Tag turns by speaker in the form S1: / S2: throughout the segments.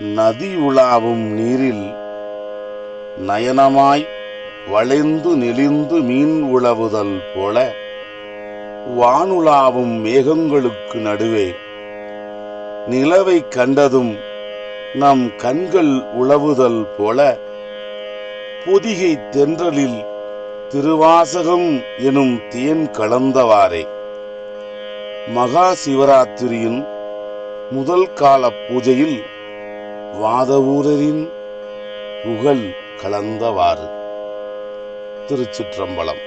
S1: நதி உலாவும் நீரில் நயனமாய் வளைந்து நெளிந்து மீன் உழவுதல் போல வானுலாவும் மேகங்களுக்கு நடுவே நிலவை கண்டதும் நம் கண்கள் உழவுதல் போல பொதிகை தென்றலில் திருவாசகம் எனும் தேன் கலந்தவாறே. மகா சிவராத்திரியின் முதல் கால பூஜையில் வாதவூரரின் புகழ் கலந்தவாறு. திருச்சிற்றம்பலம்.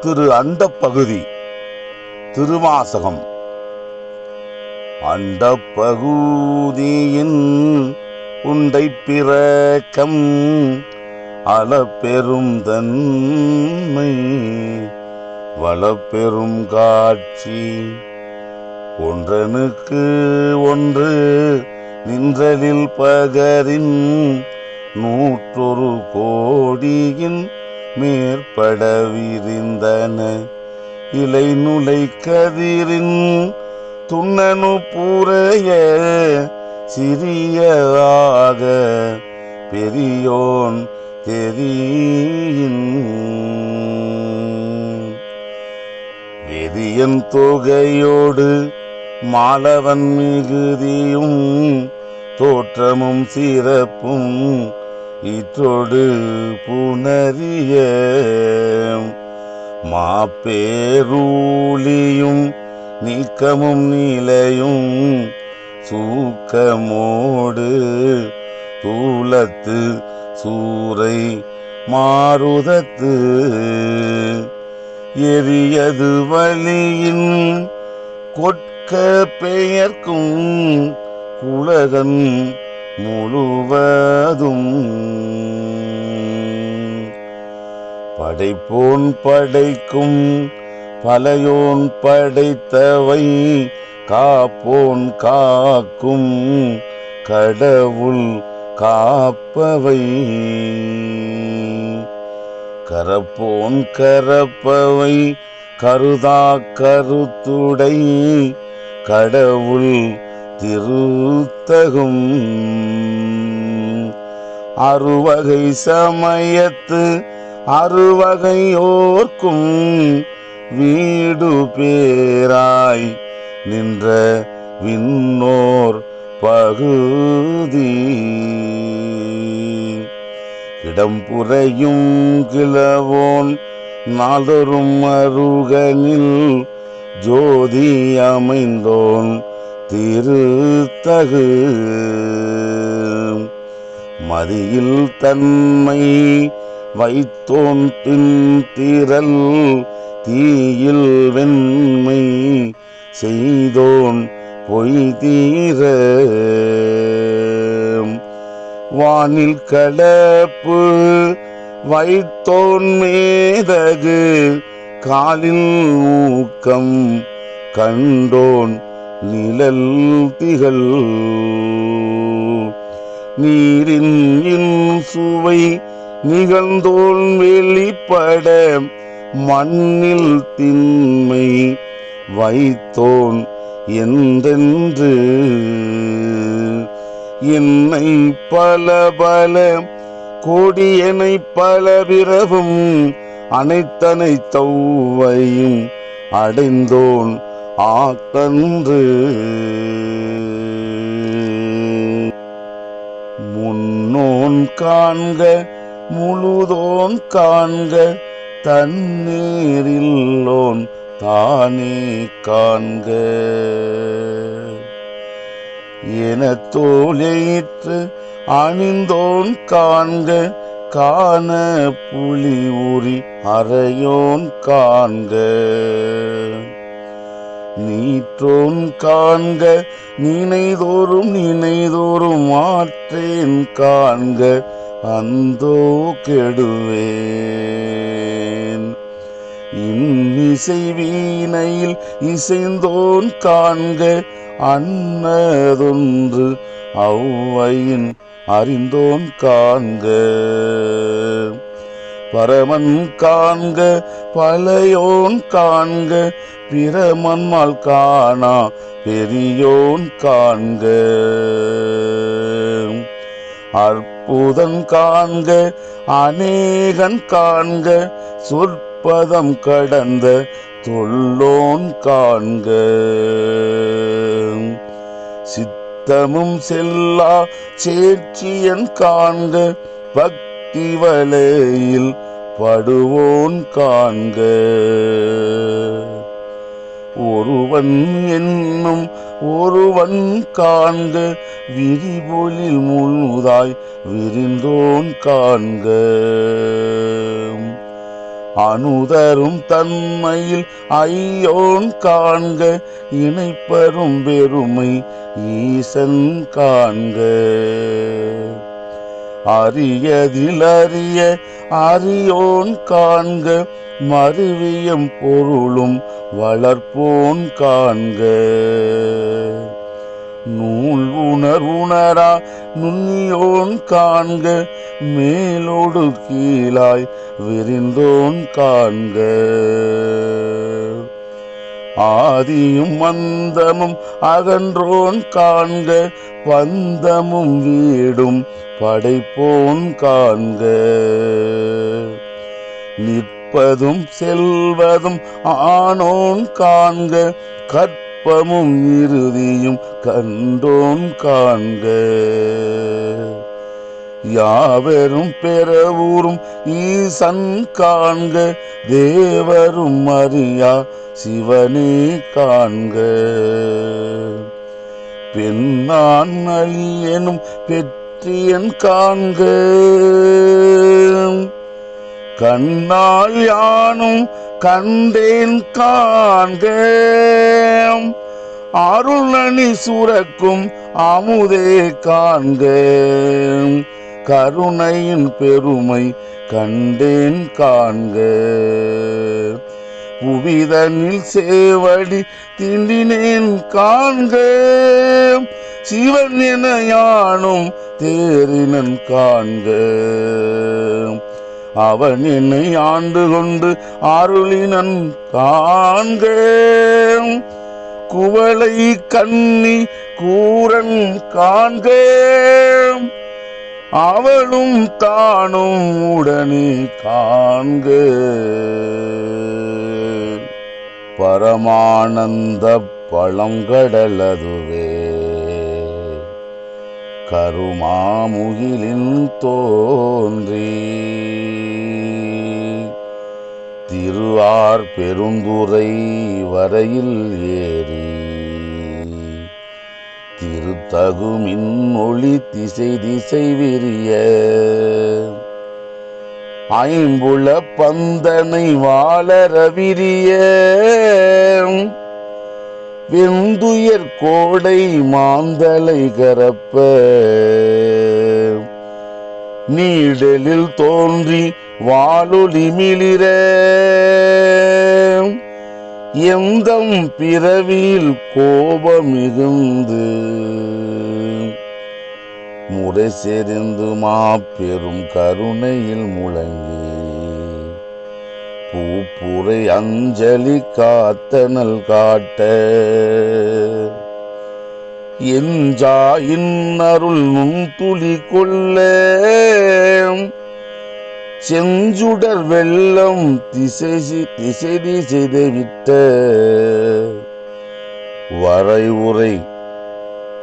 S1: திரு அண்டப்பகுதி திருவாசகம். அண்டப்பகுதியின் உண்டை பிறக்கம் அளப்பெரும் தன்மை வளப்பெரும் காட்சி ஒன்றனுக்கு ஒன்று நின்றலில் பகரின் நூற்றொரு கோடியின் மேற்பட விரிந்தன இலை நுலை கதிரின் துண்ணனு பூரைய சிறியதாக பெரியோன் தெரியின் வெதியன் தொகையோடு மாலவன் மிகுதியும் தோற்றமும் சிறப்பும் இற்றோடு புனரிய மாப்பேரூலியும் நீக்கமும் நிலையும் சூக்கமோடு தூலத்து சூரை மாறுதத்து எரியது வழியின் கொட்க பெயர்க்கும் உலகம் முழுவதும். படைப்போன் படைக்கும் பலையோன் படைத்தவை காப்போன் காக்கும் கடவுள் காப்பவை. கரப்போன் கரப்பவை கருதா கருத்துடை கடவுள் திருத்தகும். அறுவகை சமயத்து அறுவகையோர்க்கும் வீடு பேராய் நின்ற விண்ணோர் பகுதி. இடம்புறையும் கிளவோன் நாதொரும் அருகனில் ஜோதி அமைந்தோன் திருத்தகு. மதியில் தன்மை வைத்தோன் பின் திரள் தீயில் வெண்மை செய்தோன் பொய் தீர. வானில் கடப்பு வைத்தோன் மேதகு காலில் ஊக்கம் கண்டோன் நிழல் திகழ். நீரின் சுவை நிகழ்ந்தோன் வெளிப்பட மண்ணில் திண்மை வைத்தோன் என்றென்று. என்னை பல பல கொடியனை பல பிறவும் அனைத்தனை தௌவையும் அடைந்தோன் ஆக்கன்று. முன்னோன் காண்க முழுதோன் காண்க தண்ணீரில்லோன் தானே காண்க. என தோலேற்று அணிந்தோன் காண்க காண புலி உரி அறையோன் காண்க. நீற்றோன் காண்க நினைதோறும் நினைதோறும் ஆற்றேன் காண்க அந்தோ கெடுவேன். இன்னிசை வீணையில் இசைந்தோன் காண்க அன்னதொன்று ஔவையின் அறிந்தோன் காண்க. பரமன் காண்க பழையோன் காண்க பிரமன்மால் காணா பெரியோன் காண்க. அற்புதன் காண்க அநேகன் காண்க சொற்பதம் கடந்த தொல்லோன் காண்க. சித்தமும் செல்லா சேர்ச்சியன் காண்க பக்தி வலையில் படுவோன் காண்க. ஒருவன் என்னும் ஒருவன் காண்க விரிபொலில் முழுதாய் விரிந்தோன் காண்க. அனுதரும் தன்மையில் ஐயோன் காண்க இணைப்பரும் பெருமை ஈசன் காண்க. அரியதில் அறிய அரியோன் காண்க மருவியம் பொருளும் வளர்ப்போன் காண்க. நூல் உணர் உணரா நுண்ணியோன் காண்க மேலோடு கீழாய் விரிந்தோன் காண்க. ஆதியும் மந்தமும் அகன்றோன் காண்க பந்தமும் வீடும் படைப்போன் காண்க. நிற்பதும் செல்வதும் ஆனோன் காண்க அப்பமும் இறுதியும் கண்டோன் காண்க. யாவரும் பெறவூரும் ஈசன் காண்க. தேவரும் அறியா சிவனே காண்க. பெண்ணான் அழியனும் பெற்றியன் காண்க. கண்ணால் யானும் கண்டேன் காண்க அருளணி சுரக்கும் அமுதே காண்க கருணையின் பெருமை கண்டேன் காண்க புவிதனில் சேவடி திண்டினேன் காண்க சிவன் என யானும் தேரினன் காண்க அவன் என்னை ஆண்டு கொண்டு அருளினன் காண்க குவளை கண்ணி கூரன் காண்க அவளும் தானும் உடனே காண்க பரமானந்த பழங்கடலதுவே. கருமாமுகிலின் தோன்றி திருவார் பெருந்துரை வரையில் ஏறி திருத்தகுமின் ஒளி திசை திசை விரிய ஐம்புல பந்தனை வாழற விரிய வெந்துயர் கோடை மாந்தலை கரப்ப நீடலில் தோன்றி வாளொலி எந்தம் பிறவியில் கோபம் மிகுந்து முறை செறிந்து மாப்பெரும் கருணையில் முழங்கி. பூப்புரை அஞ்சலி காத்தனல் காட்ட. என்ஜா இன்னருள் நுண்துளி கொள்ள. செஞ்சுடர் வெள்ளம் திசை திசை திசை விட்ட வரை உரை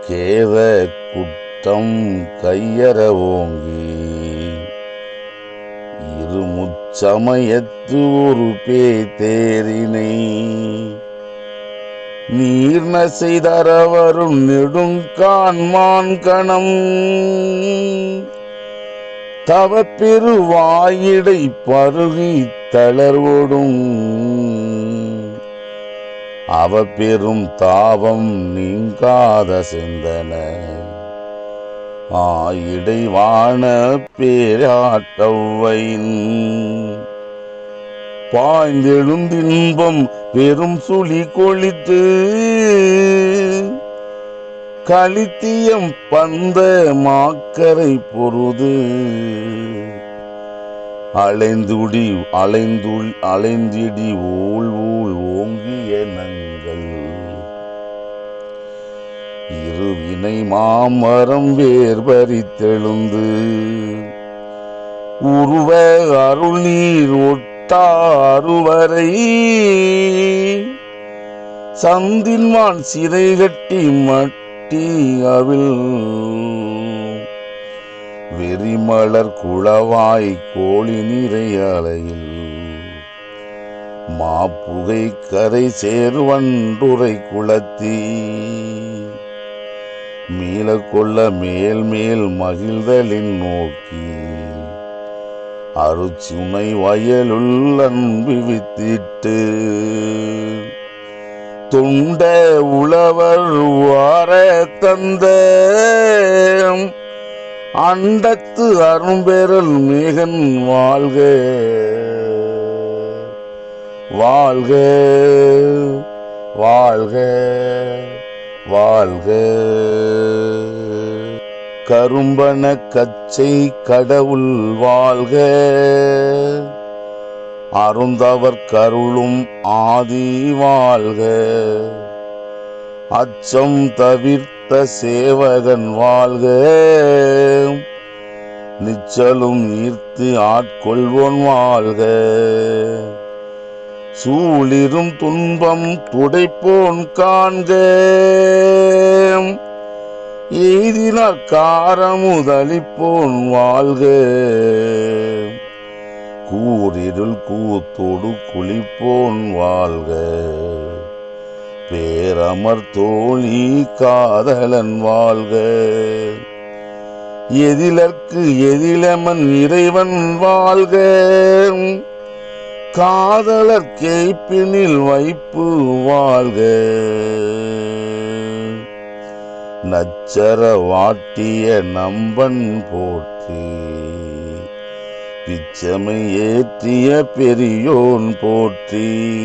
S1: கேத குட்டம் கையற ஓங்கி இருமுச்சமயத்து ஒரு பே தேரினை நீர்ன செய்தரவரும் நெடுங்கான்மான் கணம் தவ பெருவாயிடை பருகி தளர்வோடும். அவ பெரும் தாவம் நீங்காத சிந்தன. ஆயிடைவான பேராட்டவையின் பாய்ந்தெழுந்தின்பம் பெரும் சுழி கொளித்து களித்தியம் பந்த மாக்கரை பொருது. அலைந்துடி அலைந்துள் அலைந்திடி ஊழ் ஊழ் ஓங்கிய நங்கள். இருவினை மாமரம் வேர்பறி பறித்தெழுந்து உருவ அருள் நீர் ஒட்டாருவரை சந்தின்வான் சிறை கட்டி மட்டி அவில் வெறிமலர் குளவாய் கோழி நிறைய அலையில் மாப்புகை கரை சேர்வண்டுரை குளத்தி. மீள கொள்ள மேல் மேல் மகிழ்தலின் நோக்கி அருச்சுனை வயலுள் அன்பு வித்திட்டு துண்ட உழவர் வார தந்த அண்டத்து அரும்பெறல் மேகன் வாழ்க. வாழ்க வாழ்க வாழ்க. கரும்பன கச்சை கடவுள் வாழ்க. அருந்தவர் கருளும் ஆதி வாழ்க. அச்சம் தவிர்த்த சேவகன் வாழ்க. நிச்சலும் ஈர்த்து ஆட்கொள்வோன் வாழ்க. சூளிரும் துன்பம் துடைப்போன் காண்க. எய்தினார் காரமுதளிப்போன் வாழ்க. கூறிருள் கூத்தோடு குளிப்போன் வாழ்க. பேரமர் தோழி காதலன் வாழ்க. எதிலற்கு எதிலமன் இறைவன் வாழ்க. காதலர் கேய்ப்பினில் வைப்பு வாழ்க. நச்சர வாட்டிய நம்பன் போற்றி. பிச்சமை ஏற்றிய பெரியோன் போற்றி.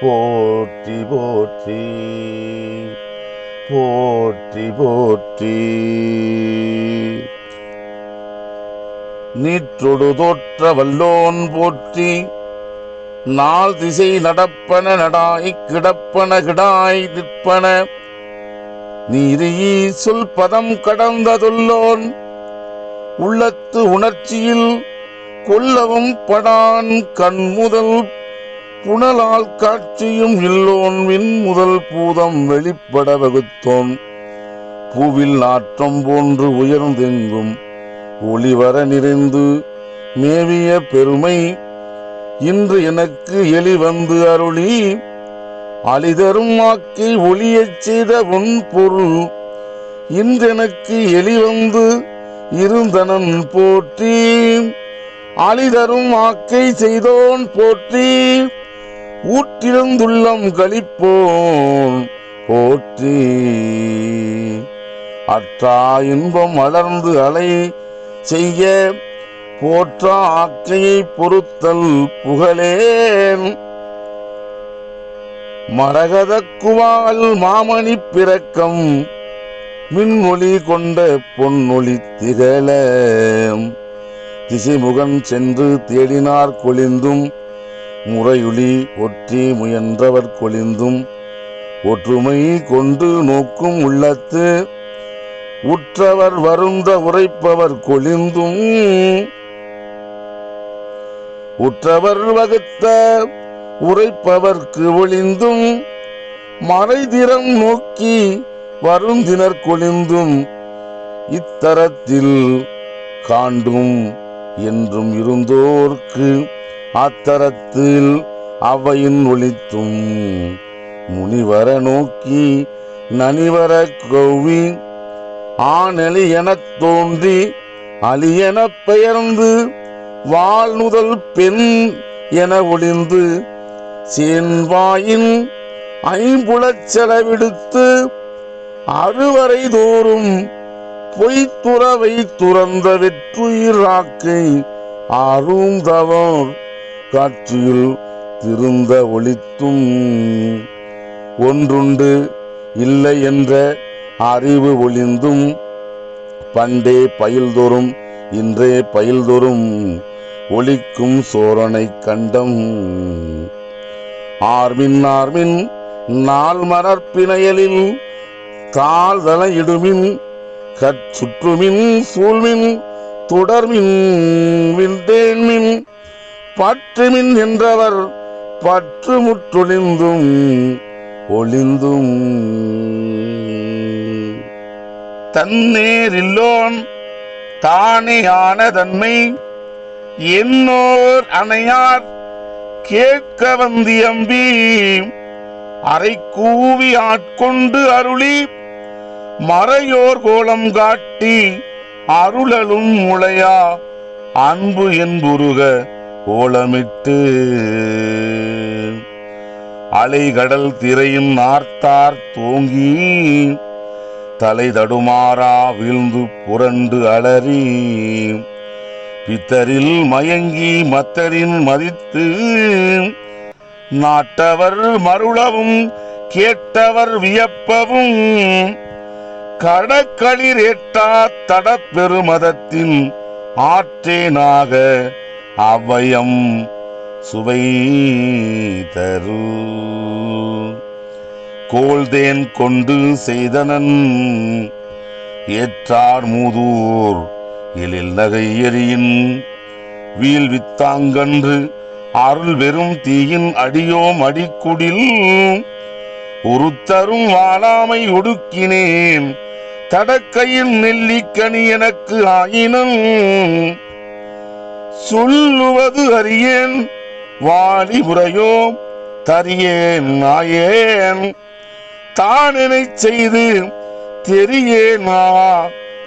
S1: போற்றி போற்றி. போற்றி போற்றி. நீற்றொடு தோற்ற வல்லோன் போற்றி. நாள் திசை நடப்பன நடாய் கிடப்பன கிடாய் நிற்பன. நீரியி சொல் பதம் கடந்ததுள்ளோன். உள்ளத்து உணர்ச்சியில் கொல்லவும் படான் கண் முதல் புனலால் காட்சியும் இல்லோன் விண் முதல் பூதம் வெளிப்பட வகுத்தோன். பூவில் நாற்றம் போன்று உயர்ந்தெங்கும் ஒளிவர நிறைந்து மேவிய பெருமை இன்று எனக்கு எலி வந்து அருளி அழிதரும் ஆக்கி ஒளியச் செய்த உன் பொருள் இன்றெனக்கு எலி வந்து இருந்தனன் போற்றி. அழிதரும் ஆக்கை செய்தோன் போற்றி. ஊற்றிருந்துள்ளம் கழிப்போன் போற்றி. அற்றா இன்பம் வளர்ந்து அலை செய்ய போற்றா ஆக்கையை பொறுத்தல் புகழேன். மரகத குவால் மாமணி பிறக்கம் மின்மொழி கொண்ட பொன்னொழி திகழ. திசைமுகன் சென்று தேடினார் கொளிந்தும் முறையுளி ஒற்றி முயன்றவர் கொளிந்தும் ஒற்றுமை கொண்டு நோக்கும் உள்ளத்து உற்றவர் வருந்த உரைப்பவர் கொளிந்தும் உற்றவர் வகுத்த உரைப்பவர்க்கு ஒளிந்தும் மறைதிறம் நோக்கி வருந்தினர் கொளிந்தும் இத்தரத்தில் காண்டும் என்றும் இருந்தோர்க்கு அத்தரத்தில் அவையின் ஒளித்தும் முனிவர நோக்கி நனிவர கௌவி ஆணலி எனத் தோன்றி அலியெனப் பெயர்ந்து வாழ்நுதல் பெண் என ஒளிந்து சேன்வாயின் ஐம்புலச் செலவிடுத்து அறுவரை தோறும் பொய்த்துறவை துறந்த வெற்றுயிராக்கை அருந்தவர் காட்சியில் திருந்த ஒளித்தும். ஒன்றுண்டு இல்லை என்ற அறிவு ஒளிந்தும். பண்டே பயில்தோறும் இன்றே பயில்தோறும் ஒளிக்கும் சோரனை கண்டம். ஆர்மின் ஆர்மின் நாள் மலர்ப்பிணையலில் தாழ்தல இடுமின் கச்சுற்றுமின் சூழ்மின் தொடர்மின் விண்டேன்மின் பற்றுமின் என்றவர் பற்று முற்றொழிந்தும் ஒளிந்தும். தன்னேரில்லோன் தானேயான தன்மை என்னோர் அணையார் கேட்க வந்தியம்பி அரை கூவி ஆட்கொண்டு அருளி மறையோர் கோலம் காட்டி அருளலும் முளையா. அன்பு என்புருக கோலமிட்டு. அலைகடல் திரையும் நார்த்தார் தோங்கி தலை தடுமாறா வீழ்ந்து புரண்டு அலறி. பித்தரில் மயங்கி மத்தரின் மதித்து நாட்டவர் மருளவும் கேட்டவர் வியப்பவும். கடக்களிர் தடப்பெருமதத்தின் ஆற்றேனாக அவயம் சுவை தரு. கோல்தேன் கொண்டு செய்தனன் ஏற்றார் மூதூர் எழில் நகை எரியின் வீல் வித்தாங்கன்று அருள் வெறும் தீயின் அடியோம் அடிக்குடில் ஒருத்தரும் வாழாமை ஒடுக்கினேன். தடக்கையில் நெல்லிக்கனி எனக்கு ஆயினும் சொல்லுவது அறியேன். வாலிபுறையோ தரியேன் நாயேன். தானெனை செய்து தெரியேனா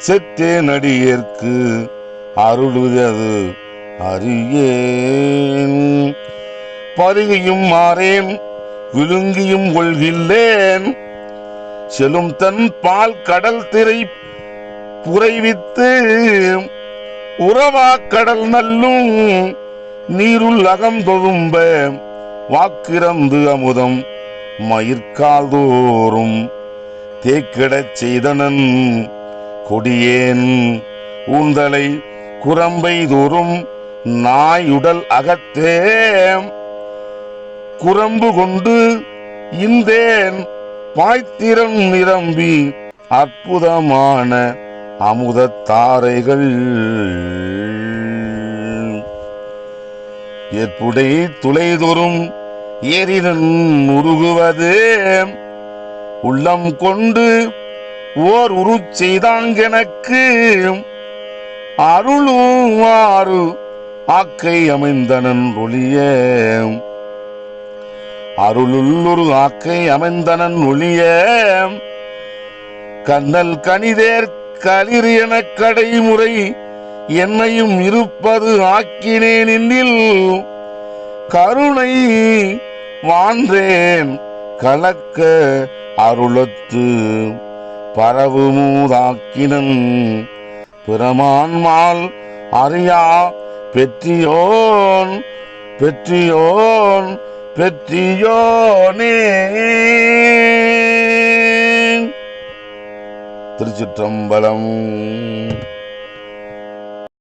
S1: செத்தேன் அடியேற்கு அருளுவது அறியேன். பருகியும் மாறேன் விழுங்கியும் கொள்கில்லேன் செலும் தன் பால் கடல் திரை புரைவித்து உறவா கடல் நல்லும் நீருள் அகம் தொழும்ப வாக்கிறந்து அமுதம் மயிர்காதோறும் தேக்கிடச் செய்தனன் கொடியேன். ஊந்தலை குரம்பை தோறும் நாயுடல் அகத்தே குரம்பு கொண்டு இந்தேன் பாய்த்திரம் நிரம்பி அற்புதமான அமுதத்தாரைகள் ஏற்புடை துளைதொறும் ஏரினன் உருகுவது உள்ளம் கொண்டு ஓர் உரு செய்தாங்கெனக்கு அருளுமாறு ஆக்கை அமைந்தனன் ஒளிய. அருளுள்ளொரு ஆக்கை அமைந்தனன் ஒளிய. கண்ணல் கனிதேர் களிர் என கடைமுறை என்னையும் இருப்பது ஆக்கினேன் என்னில் கருணை வாழ்ந்தேன் கலக்க அருளத்து பரவுமூதாக்கினன் பிரமான்மால் அறியா பெற்றியோன் பெற்றியோன் பெற்றியோனே திருச்சிற்றம்பலம்.